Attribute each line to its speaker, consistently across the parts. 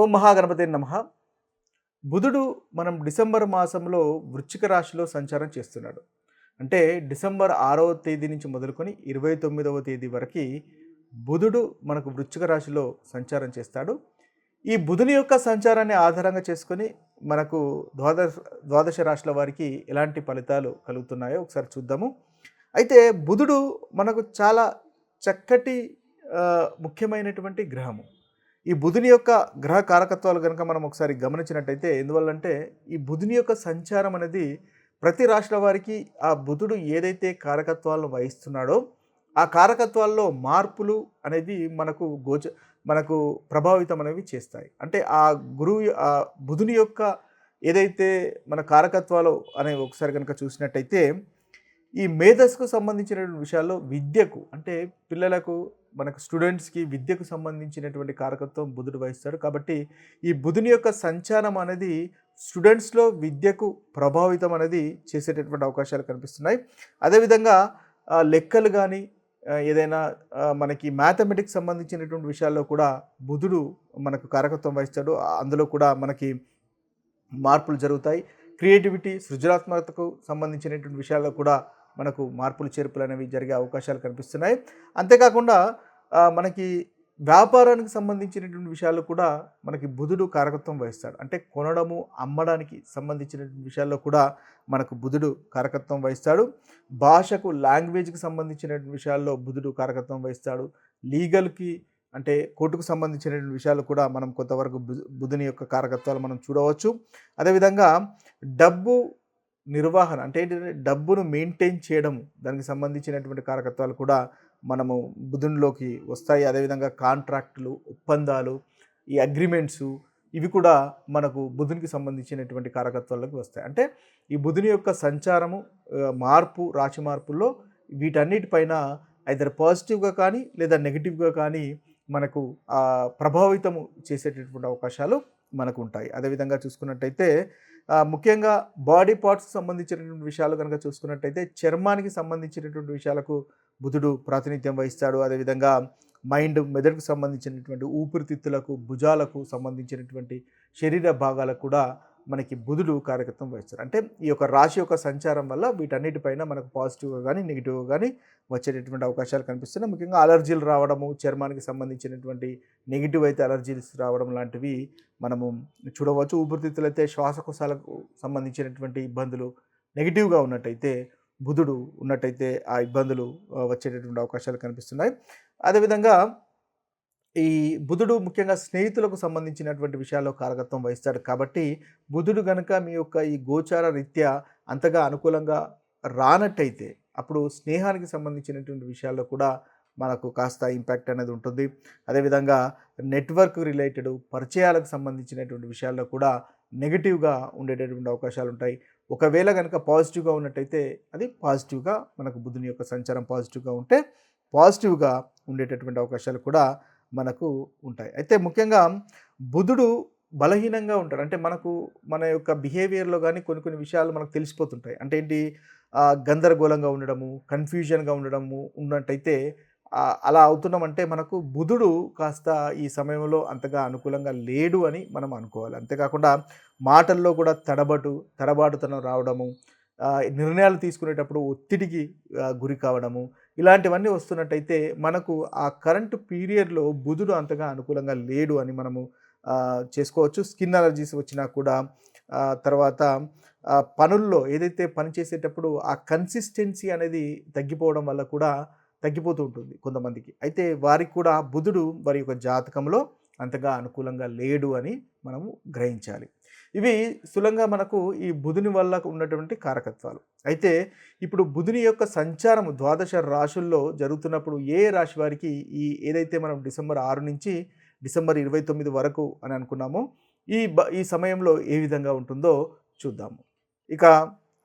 Speaker 1: ఓం మహాగణపతి నమ. బుధుడు మనం డిసెంబర్ మాసంలో వృశ్చిక రాశిలో సంచారం చేస్తున్నాడు. అంటే డిసెంబర్ ఆరవ తేదీ నుంచి మొదలుకొని ఇరవై తొమ్మిదవ తేదీ వరకు బుధుడు మనకు వృశ్చిక రాశిలో సంచారం చేస్తాడు. ఈ బుధుని యొక్క సంచారాన్ని ఆధారంగా చేసుకొని మనకు ద్వాదశ ద్వాదశ రాశుల వారికి ఎలాంటి ఫలితాలు కలుగుతున్నాయో ఒకసారి చూద్దాము. అయితే బుధుడు మనకు చాలా చక్కటి ముఖ్యమైనటువంటి గ్రహము. ఈ బుధుని యొక్క గ్రహ కారకత్వాలు కనుక మనం ఒకసారి గమనించినట్టయితే ఎందువల్లంటే ఈ బుధుని యొక్క సంచారం అనేది ప్రతి రాష్ట్ర వారికి ఆ బుధుడు ఏదైతే కారకత్వాలను వహిస్తున్నాడో ఆ కారకత్వాల్లో మార్పులు అనేది మనకు గోచ మనకు ప్రభావితం అనేవి చేస్తాయి. అంటే ఆ గురువు ఆ బుధుని యొక్క ఏదైతే మన కారకత్వాలు అనేవి ఒకసారి కనుక చూసినట్టయితే ఈ మేధస్సుకు సంబంధించిన విషయాల్లో విద్యకు అంటే పిల్లలకు మనకు స్టూడెంట్స్కి విద్యకు సంబంధించినటువంటి కారకత్వం బుధుడు వహిస్తాడు. కాబట్టి ఈ బుధుని యొక్క సంచారం అనేది స్టూడెంట్స్లో విద్యకు ప్రభావితం అనేది చేసేటటువంటి అవకాశాలు కనిపిస్తున్నాయి. అదేవిధంగా లెక్కలు కానీ ఏదైనా మనకి మ్యాథమెటిక్స్ సంబంధించినటువంటి విషయాల్లో కూడా బుధుడు మనకు కారకత్వం వహిస్తాడు. అందులో కూడా మనకి మార్పులు జరుగుతాయి. క్రియేటివిటీ సృజనాత్మకతకు సంబంధించినటువంటి విషయాల్లో కూడా మనకు మార్పులు చేర్పులు అనేవి జరిగే అవకాశాలు కనిపిస్తున్నాయి. అంతేకాకుండా మనకి వ్యాపారానికి సంబంధించినటువంటి విషయాల్లో కూడా మనకి బుధుడు కారకత్వం వహిస్తాడు. అంటే కొనడము అమ్మడానికి సంబంధించినటువంటి విషయాల్లో కూడా మనకు బుధుడు కారకత్వం వహిస్తాడు. భాషకు లాంగ్వేజ్కి సంబంధించినటువంటి విషయాల్లో బుధుడు కారకత్వం వహిస్తాడు. లీగల్కి అంటే కోర్టుకు సంబంధించినటువంటి విషయాలు కూడా మనం కొంతవరకు బుధుని యొక్క కారకత్వాలు మనం చూడవచ్చు. అదేవిధంగా డబ్బు నిర్వహణ అంటే ఏంటంటే డబ్బును మెయింటైన్ చేయడం దానికి సంబంధించినటువంటి కారకత్వాలు కూడా మనము బుధునిలోకి వస్తాయి. అదేవిధంగా కాంట్రాక్టులు ఒప్పందాలు ఈ అగ్రిమెంట్స్ ఇవి కూడా మనకు బుధునికి సంబంధించినటువంటి కారకత్వాలకు వస్తాయి. అంటే ఈ బుధుని యొక్క సంచారము మార్పు రాశి మార్పుల్లో వీటన్నిటిపైన ఐదర్ పాజిటివ్గా కానీ లేదా నెగిటివ్గా కానీ మనకు ప్రభావితము చేసేటటువంటి అవకాశాలు మనకు ఉంటాయి. అదేవిధంగా చూసుకున్నట్టయితే ముఖ్యంగా బాడీ పార్ట్స్ సంబంధించినటువంటి విషయాలు కనుక చూసుకున్నట్టయితే చర్మానికి సంబంధించినటువంటి విషయాలకు బుధుడు ప్రాతినిధ్యం వహిస్తాడు. అదేవిధంగా మైండ్ మెదడుకు సంబంధించినటువంటి ఊపిరితిత్తులకు భుజాలకు సంబంధించినటువంటి శరీర భాగాలకు కూడా మనకి బుధుడు కారకత్వం వహిస్తారు. అంటే ఈ యొక్క రాశి యొక్క సంచారం వల్ల వీటన్నిటిపైన మనకు పాజిటివ్గా కానీ నెగిటివ్గా కానీ వచ్చేటటువంటి అవకాశాలు కనిపిస్తున్నాయి. ముఖ్యంగా అలర్జీలు రావడము చర్మానికి సంబంధించినటువంటి నెగిటివ్ అయితే అలర్జీస్ రావడం లాంటివి మనము చూడవచ్చు. ఊపిరితిత్తులు అయితే శ్వాసకోశాలకు సంబంధించినటువంటి ఇబ్బందులు నెగిటివ్గా ఉన్నట్టయితే బుధుడు ఉన్నట్టయితే ఆ ఇబ్బందులు వచ్చేటటువంటి అవకాశాలు కనిపిస్తున్నాయి. అదేవిధంగా ఈ బుధుడు ముఖ్యంగా స్నేహితులకు సంబంధించినటువంటి విషయాల్లో కారకత్వం వహిస్తాడు. కాబట్టి బుధుడు గనుక మీ యొక్క ఈ గోచార రీత్యా అంతగా అనుకూలంగా రానట్టయితే అప్పుడు స్నేహానికి సంబంధించినటువంటి విషయాల్లో కూడా మనకు కాస్త ఇంపాక్ట్ అనేది ఉంటుంది. అదేవిధంగా నెట్వర్క్ రిలేటెడ్ పరిచయాలకు సంబంధించినటువంటి విషయాల్లో కూడా నెగిటివ్గా ఉండేటటువంటి అవకాశాలు ఉంటాయి. ఒకవేళ కనుక పాజిటివ్గా ఉన్నట్టయితే అది పాజిటివ్గా మనకు బుధుని యొక్క సంచారం పాజిటివ్గా ఉంటే పాజిటివ్గా ఉండేటటువంటి అవకాశాలు కూడా మనకు ఉంటాయి. అయితే ముఖ్యంగా బుధుడు బలహీనంగా ఉంటాడు. అంటే మనకు మన యొక్క బిహేవియర్లో కానీ కొన్ని కొన్ని విషయాలు మనకు తెలిసిపోతుంటాయి. అంటే ఏంటి? గందరగోళంగా ఉండడము కన్ఫ్యూజన్గా ఉండడము ఉన్నట్టయితే అలా అవుతున్నామంటే మనకు బుధుడు కాస్త ఈ సమయంలో అంతగా అనుకూలంగా లేడు అని మనం అనుకోవాలి. అంతేకాకుండా మాటల్లో కూడా తడబటు తడబాటుతనం రావడము నిర్ణయాలు తీసుకునేటప్పుడు ఒత్తిడికి గురి కావడము ఇలాంటివన్నీ వస్తున్నట్టయితే మనకు ఆ కరెంటు పీరియడ్లో బుధుడు అంతగా అనుకూలంగా లేడు అని మనము చేసుకోవచ్చు. స్కిన్ అలర్జీస్ వచ్చినా కూడా తర్వాత పనుల్లో ఏదైతే పని చేసేటప్పుడు ఆ కన్సిస్టెన్సీ అనేది తగ్గిపోవడం వల్ల కూడా తగ్గిపోతూ ఉంటుంది కొంతమందికి. అయితే వారికి కూడా బుధుడు వారి యొక్క జాతకంలో అంతగా అనుకూలంగా లేడు అని మనము గ్రహించాలి. ఇవి స్థూలంగా మనకు ఈ బుధుని వల్ల ఉన్నటువంటి కారకత్వాలు. అయితే ఇప్పుడు బుధుని యొక్క సంచారం ద్వాదశ రాశుల్లో జరుగుతున్నప్పుడు ఏ రాశి వారికి ఈ ఏదైతే మనం డిసెంబర్ ఆరు నుంచి డిసెంబర్ ఇరవై తొమ్మిది వరకు అని అనుకున్నామో ఈ బ ఈ సమయంలో ఏ విధంగా ఉంటుందో చూద్దాము. ఇక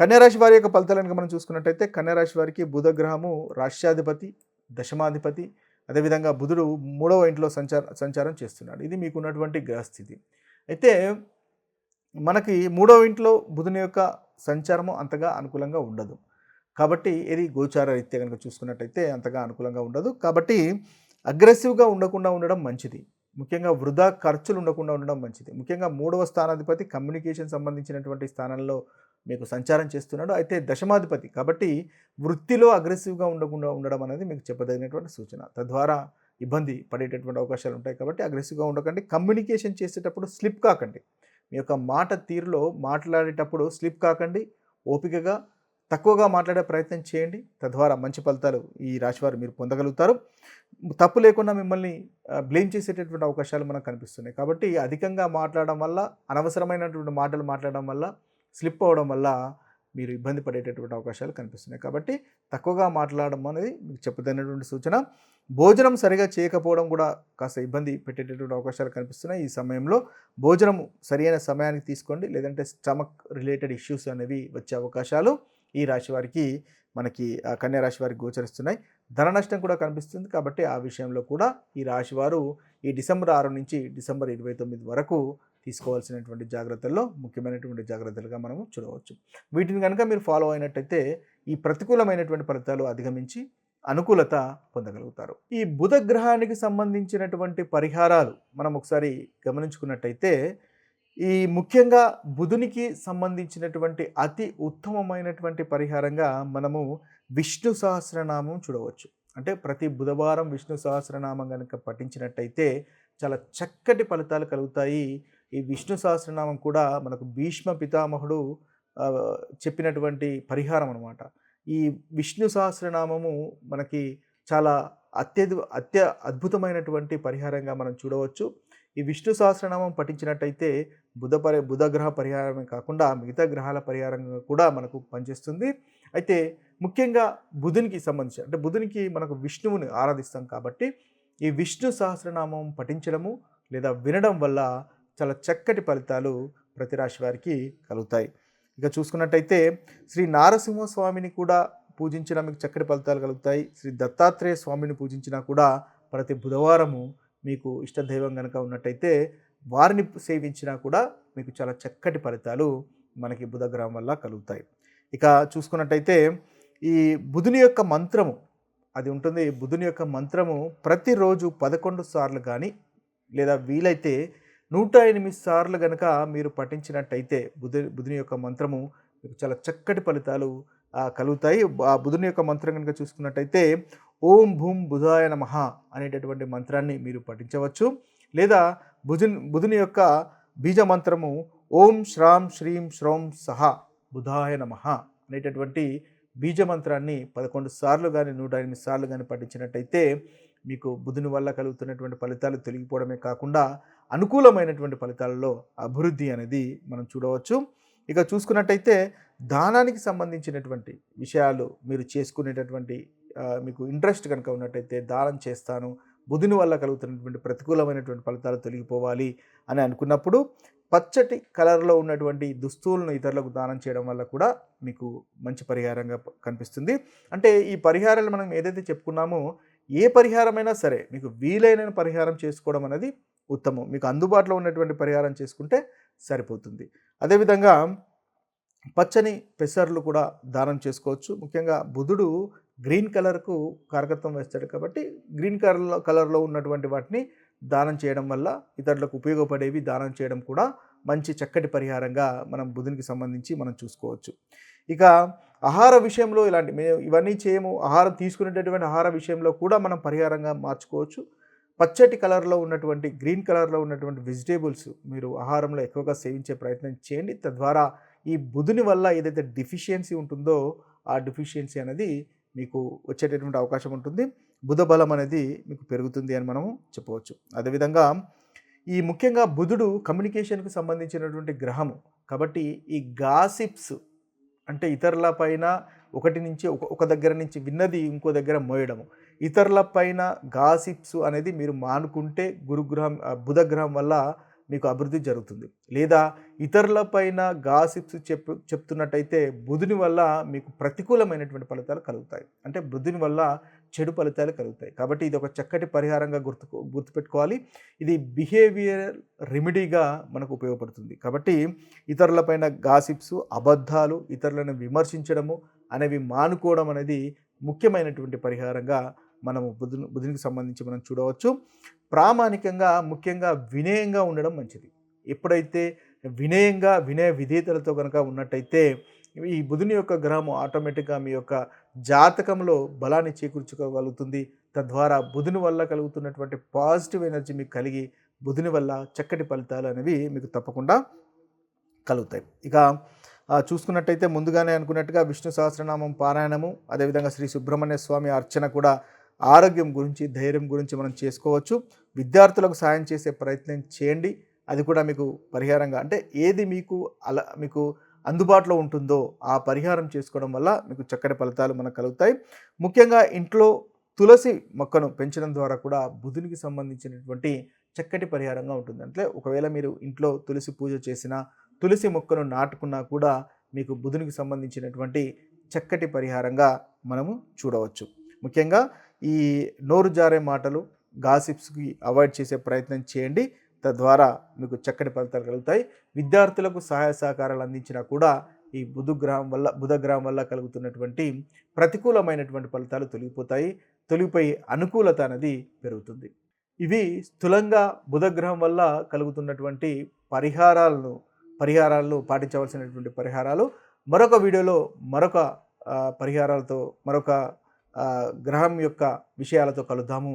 Speaker 1: కన్యారాశి వారి యొక్క ఫలితాలను మనం చూసుకున్నట్టయితే కన్యారాశి వారికి బుధగ్రహము రాష్ట్రాధిపతి దశమాధిపతి అదేవిధంగా బుధుడు మూడవ ఇంట్లో సంచార సంచారం చేస్తున్నాడు. ఇది మీకున్నటువంటి గ్రహస్థితి. అయితే మనకి మూడవ ఇంట్లో బుధుని యొక్క సంచారము అంతగా అనుకూలంగా ఉండదు. కాబట్టి ఇది గోచార రీత్యా కనుక చూసుకున్నట్టయితే అంతగా అనుకూలంగా ఉండదు. కాబట్టి అగ్రెసివ్గా ఉండకుండా ఉండడం మంచిది. ముఖ్యంగా వృధా ఖర్చులు ఉండకుండా ఉండడం మంచిది. ముఖ్యంగా మూడవ స్థానాధిపతి కమ్యూనికేషన్ సంబంధించినటువంటి స్థానంలో మీకు సంచారం చేస్తున్నాడు. అయితే దశమాధిపతి కాబట్టి వృత్తిలో అగ్రెసివ్గా ఉండకుండా ఉండడం అనేది మీకు చెప్పదగినటువంటి సూచన. తద్వారా ఇబ్బంది పడేటటువంటి అవకాశాలు ఉంటాయి కాబట్టి అగ్రెసివ్గా ఉండకండి. కమ్యూనికేషన్ చేసేటప్పుడు స్లిప్ కాకండి. మీ యొక్క మాట తీరులో మాట్లాడేటప్పుడు స్లిప్ కాకండి ఓపికగా తక్కువగా మాట్లాడే ప్రయత్నం చేయండి. తద్వారా మంచి ఫలితాలు ఈ రాశివారు మీరు పొందగలుగుతారు. తప్పు లేకుండా మిమ్మల్ని బ్లేమ్ చేసేటటువంటి అవకాశాలు మనకు కనిపిస్తున్నాయి. కాబట్టి అధికంగా మాట్లాడడం వల్ల అనవసరమైనటువంటి మాటలు మాట్లాడడం వల్ల స్లిప్ అవ్వడం వల్ల మీరు ఇబ్బంది పడేటటువంటి అవకాశాలు కనిపిస్తున్నాయి. కాబట్టి తక్కువగా మాట్లాడడం అనేది మీకు చెప్పదగినటువంటి సూచన. భోజనం సరిగా చేయకపోవడం కూడా కాస్త ఇబ్బంది పెట్టేటటువంటి అవకాశాలు కనిపిస్తున్నాయి. ఈ సమయంలో భోజనం సరైన సమయానికి తీసుకోండి. లేదంటే స్టమక్ రిలేటెడ్ ఇష్యూస్ అనేవి వచ్చే అవకాశాలు ఈ రాశి వారికి మనకి కన్యా రాశి వారికి గోచరిస్తున్నాయి. ధన నష్టం కూడా కనిపిస్తుంది. కాబట్టి ఆ విషయంలో కూడా ఈ రాశి వారు ఈ డిసెంబర్ ఆరు నుంచి డిసెంబర్ ఇరవై తొమ్మిది వరకు తీసుకోవాల్సినటువంటి జాగ్రత్తల్లో ముఖ్యమైనటువంటి జాగ్రత్తలుగా మనము చూడవచ్చు. వీటిని కనుక మీరు ఫాలో అయినట్టయితే ఈ ప్రతికూలమైనటువంటి ఫలితాలు అధిగమించి అనుకూలత పొందగలుగుతారు. ఈ బుధ గ్రహానికి సంబంధించినటువంటి పరిహారాలు మనం ఒకసారి గమనించుకున్నట్టయితే ఈ ముఖ్యంగా బుధునికి సంబంధించినటువంటి అతి ఉత్తమమైనటువంటి పరిహారంగా మనము విష్ణు సహస్రనామం చూడవచ్చు. అంటే ప్రతి బుధవారం విష్ణు సహస్రనామం కనుక పఠించినట్టయితే చాలా చక్కటి ఫలితాలు కలుగుతాయి. ఈ విష్ణు సహస్రనామం కూడా మనకు భీష్మ పితామహుడు చెప్పినటువంటి పరిహారం అనమాట ఈ విష్ణు సహస్రనామము మనకి చాలా అత్యధి అత్య అద్భుతమైనటువంటి పరిహారంగా మనం చూడవచ్చు. ఈ విష్ణు సహస్రనామం పఠించినట్టయితే బుధ పరి బుధ గ్రహ పరిహారమే కాకుండా మిగతా గ్రహాల పరిహారంగా కూడా మనకు పనిచేస్తుంది. అయితే ముఖ్యంగా బుధునికి సంబంధించి అంటే బుధునికి మనకు విష్ణువుని ఆరాధిస్తాం కాబట్టి ఈ విష్ణు సహస్రనామం పఠించడము లేదా వినడం వల్ల చాలా చక్కటి ఫలితాలు ప్రతి రాశి వారికి కలుగుతాయి. ఇక చూసుకున్నట్టయితే శ్రీ నారసింహ స్వామిని కూడా పూజించిన మీకు చక్కటి ఫలితాలు కలుగుతాయి. శ్రీ దత్తాత్రేయ స్వామిని పూజించినా కూడా ప్రతి బుధవారము మీకు ఇష్టదైవం కనుక ఉన్నట్టయితే వారిని సేవించినా కూడా మీకు చాలా చక్కటి ఫలితాలు మనకి బుధగ్రహం వల్ల కలుగుతాయి. ఇక చూసుకున్నట్టయితే ఈ బుధుని యొక్క మంత్రము అది ఉంటుంది. బుధుని యొక్క మంత్రము ప్రతిరోజు పదకొండు సార్లు కానీ లేదా వీలైతే నూట ఎనిమిది సార్లు కనుక మీరు పఠించినట్టయితే బుధు బుధుని యొక్క మంత్రము మీకు చాలా చక్కటి ఫలితాలు కలుగుతాయి. ఆ బుధుని యొక్క మంత్రం కనుక చూసుకున్నట్టయితే ఓం భూం బుధాయ నమః అనేటటువంటి మంత్రాన్ని మీరు పఠించవచ్చు. లేదా బుధుని బుధుని యొక్క బీజ మంత్రము ఓం శ్రాం శ్రీం శ్రౌం సహ బుధాయ నమః అనేటటువంటి బీజ మంత్రాన్ని పదకొండు సార్లు కానీ నూట ఎనిమిది సార్లు కానీ పఠించినట్టయితే మీకు బుధుని వల్ల కలుగుతున్నటువంటి ఫలితాలు తొలగిపోవడమే కాకుండా అనుకూలమైనటువంటి ఫలితాలలో అభివృద్ధి అనేది మనం చూడవచ్చు. ఇక చూసుకున్నట్టయితే దానానికి సంబంధించినటువంటి విషయాలు మీరు చేసుకునేటటువంటి మీకు ఇంట్రెస్ట్ కనుక ఉన్నట్టయితే దానం చేస్తాను బుధుని వల్ల కలుగుతున్నటువంటి ప్రతికూలమైనటువంటి ఫలితాలు తొలగిపోవాలి అని అనుకున్నప్పుడు పచ్చటి కలర్లో ఉన్నటువంటి దుస్తువులను ఇతరులకు దానం చేయడం వల్ల కూడా మీకు మంచి పరిహారంగా కనిపిస్తుంది. అంటే ఈ పరిహారాలు మనం ఏదైతే చెప్పుకున్నామో ఏ పరిహారమైనా సరే మీకు వీలైన పరిహారం చేసుకోవడం అనేది ఉత్తమం. మీకు అందుబాటులో ఉన్నటువంటి పరిహారం చేసుకుంటే సరిపోతుంది. అదేవిధంగా పచ్చని పెసర్లు కూడా దానం చేసుకోవచ్చు. ముఖ్యంగా బుధుడు గ్రీన్ కలర్కు కారకత్వం వేస్తాడు కాబట్టి గ్రీన్ కలర్లో కలర్లో ఉన్నటువంటి వాటిని దానం చేయడం వల్ల ఇతరులకు ఉపయోగపడేవి దానం చేయడం కూడా మంచి చక్కటి పరిహారంగా మనం బుధునికి సంబంధించి మనం చూసుకోవచ్చు. ఇక ఆహార విషయంలో ఇలాంటి మేము ఇవన్నీ చేయము ఆహారం తీసుకునేటటువంటి ఆహార విషయంలో కూడా మనం పరిహారంగా మార్చుకోవచ్చు. పచ్చటి కలర్లో ఉన్నటువంటి గ్రీన్ కలర్లో ఉన్నటువంటి వెజిటేబుల్స్ మీరు ఆహారంలో ఎక్కువగా సేవించే ప్రయత్నం చేయండి. తద్వారా ఈ బుధుని వల్ల ఏదైతే డిఫిషియన్సీ ఉంటుందో ఆ డిఫిషియన్సీ అనేది మీకు వచ్చేటటువంటి అవకాశం ఉంటుంది. బుధ బలం అనేది మీకు పెరుగుతుంది అని మనము చెప్పవచ్చు. అదేవిధంగా ఈ ముఖ్యంగా బుధుడు కమ్యూనికేషన్కు సంబంధించినటువంటి గ్రహము. కాబట్టి ఈ గాసిప్స్ అంటే ఇతరుల పైన ఒకటి నుంచి ఒక ఒక దగ్గర నుంచి విన్నది ఇంకో దగ్గర మోయడము. ఇతరుల పైన గాసిప్స్ అనేది మీరు మానుకుంటే గురుగ్రహం బుధగ్రహం వల్ల మీకు అభివృద్ధి జరుగుతుంది. లేదా ఇతరుల పైన గాసిప్స్ చెప్పు చెప్తున్నట్టయితే బుధుని వల్ల మీకు ప్రతికూలమైనటువంటి ఫలితాలు కలుగుతాయి. అంటే బుధుని వల్ల చెడు ఫలితాలు కలుగుతాయి. కాబట్టి ఇది ఒక చక్కటి పరిహారంగా గుర్తు గుర్తుపెట్టుకోవాలి. ఇది బిహేవియర్ రెమెడీగా మనకు ఉపయోగపడుతుంది. కాబట్టి ఇతరులపైన గాసిప్స్ అబద్ధాలు ఇతరులను విమర్శించడము అనేవి మానుకోవడం అనేది ముఖ్యమైనటువంటి పరిహారంగా మనము బుధుని బుధునికి సంబంధించి మనం చూడవచ్చు. ప్రామాణికంగా ముఖ్యంగా వినయంగా ఉండడం మంచిది. ఎప్పుడైతే వినయంగా వినయ విధేయతలతో కనుక ఉన్నట్టయితే ఈ బుధుని యొక్క గ్రహము ఆటోమేటిక్గా మీ యొక్క జాతకంలో బలాన్ని చేకూర్చుకోగలుగుతుంది. తద్వారా బుధుని వల్ల కలుగుతున్నటువంటి పాజిటివ్ ఎనర్జీ మీకు కలిగి బుధుని వల్ల చక్కటి ఫలితాలు అనేవి మీకు తప్పకుండా కలుగుతాయి. ఇక చూసుకున్నట్టయితే ముందుగానే అనుకున్నట్టుగా విష్ణు సహస్రనామం పారాయణము అదేవిధంగా శ్రీ సుబ్రహ్మణ్య స్వామి అర్చన కూడా ఆరోగ్యం గురించి ధైర్యం గురించి మనం చేసుకోవచ్చు. విద్యార్థులకు సాయం చేసే ప్రయత్నం చేయండి. అది కూడా మీకు పరిహారంగా అంటే ఏది మీకు అలా మీకు అందుబాటులో ఉంటుందో ఆ పరిహారం చేసుకోవడం వల్ల మీకు చక్కటి ఫలితాలు మనకు కలుగుతాయి. ముఖ్యంగా ఇంట్లో తులసి మొక్కను పెంచడం ద్వారా కూడా బుధునికి సంబంధించినటువంటి చక్కటి పరిహారంగా ఉంటుంది. అంటే ఒకవేళ మీరు ఇంట్లో తులసి పూజ చేసినా తులసి మొక్కను నాటుకున్నా కూడా మీకు బుధునికి సంబంధించినటువంటి చక్కటి పరిహారంగా మనము చూడవచ్చు. ముఖ్యంగా ఈ నోరు జారే మాటలు గాసిప్స్కి అవాయిడ్ చేసే ప్రయత్నం చేయండి. తద్వారా మీకు చక్కటి ఫలితాలు కలుగుతాయి. విద్యార్థులకు సహాయ సహకారాలు అందించినా కూడా ఈ బుధగ్రహం వల్ల బుధగ్రహం వల్ల కలుగుతున్నటువంటి ప్రతికూలమైనటువంటి ఫలితాలు తొలగిపోతాయి. తొలగిపోయి అనుకూలత అనేది పెరుగుతుంది. ఇవి స్థూలంగా బుధగ్రహం వల్ల కలుగుతున్నటువంటి పరిహారాలను పరిహారాలను పాటించవలసినటువంటి పరిహారాలు. మరొక వీడియోలో మరొక పరిహారాలతో మరొక గ్రహం యొక్క విషయాలతో కలుద్దాము.